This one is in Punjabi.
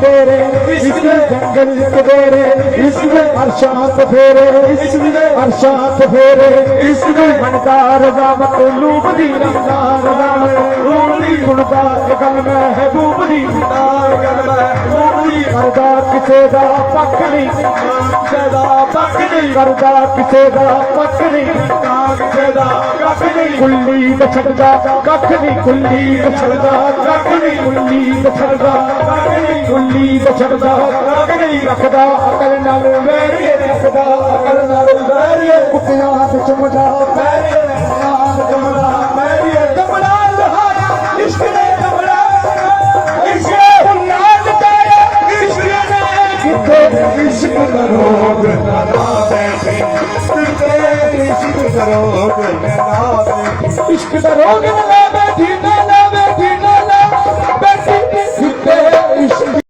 ਡੇਰੇ ਇਸ਼ਕ ਦੇ ਜੰਗਲ ਇੱਕ ਡੇਰੇ ਇਸ਼ਕ ਦੇ ਅਰਸ਼ਾਂ ਫੇਰੇ ਇਸ਼ਕ ਦੇ ਅਰਸ਼ਾਂ ਫੇਰੇ ਇਸ਼ਕ ਦੇ ਬਣਦਾ ਰਜ਼ਾ ਮਤਲੂਬ ਦੀ ਰਜ਼ਾ ਰਜ਼ਾ ਰੂਲੀ ਗੁਣਦਾ ਗਲ ਮੈਂ ਹੈ ਬੂਬ ਦੀ ਗਲ ਮੈਂ ਰੂਲੀ ਕਰਦਾ ਕਿਸੇ ਦਾ ਪੱਕ ਨਹੀਂ ਕਿਸੇ ਦਾ ਪੱਕ ਨਹੀਂ ਕਰਦਾ ਕਿਸੇ ਦਾ ਪੱਕ ਨਹੀਂ ਕਿਸੇ ਦਾ ਕੱਖ ਨਹੀਂ ਕੁੱਲੀ ਤੇ ਛੱਡਦਾ ਕੱਖ ਨਹੀਂ ਕੁੱਲੀ ਤੇ ਛੱਡਦਾ ਕੱਖ ਨਹੀਂ ਕੁੱਲੀ ਤੇ ਛੱਡਦਾ ਕੱਖ ਨਹੀਂ ਕੁੱਲੀ ਛੱਡਦਾ ਨਹੀਂ ਰੱਖਦਾ, ਅਕਲ ਨਾਲ ਵੈਰੀਏ ਰੱਖਦਾ, ਅਕਲ ਨਾਲ ਵੈਰੀਏ ਕੁੱਤਿਆਂ ਤੇ ਚੁੰਮਦਾ, ਵੈਰੀਏ ਕੁੱਤਿਆਂ ਚੁੰਮਦਾ, ਵੈਰੀਏ ਕਮਲਾ ਲਹਾਇਆ ਇਸ਼ਕ ਨੇ ਕਮਲਾ ਇਸ਼ਕ ਹੁਨਾ ਲਟਾਇਆ ਇਸ਼ਕ ਨੇ ਕਿੱਥੇ ਇਸ਼ਕ ਦਾ ਰੋਗ ਨਾ ਬੈਠੇ ਕਿੱਥੇ ਇਸ਼ਕ ਦਾ ਰੋਗ ਨਾ ਬੈਠੇ ਇਸ਼ਕ ਦਾ ਰੋਗ ਨਾ ਬੈਠੀ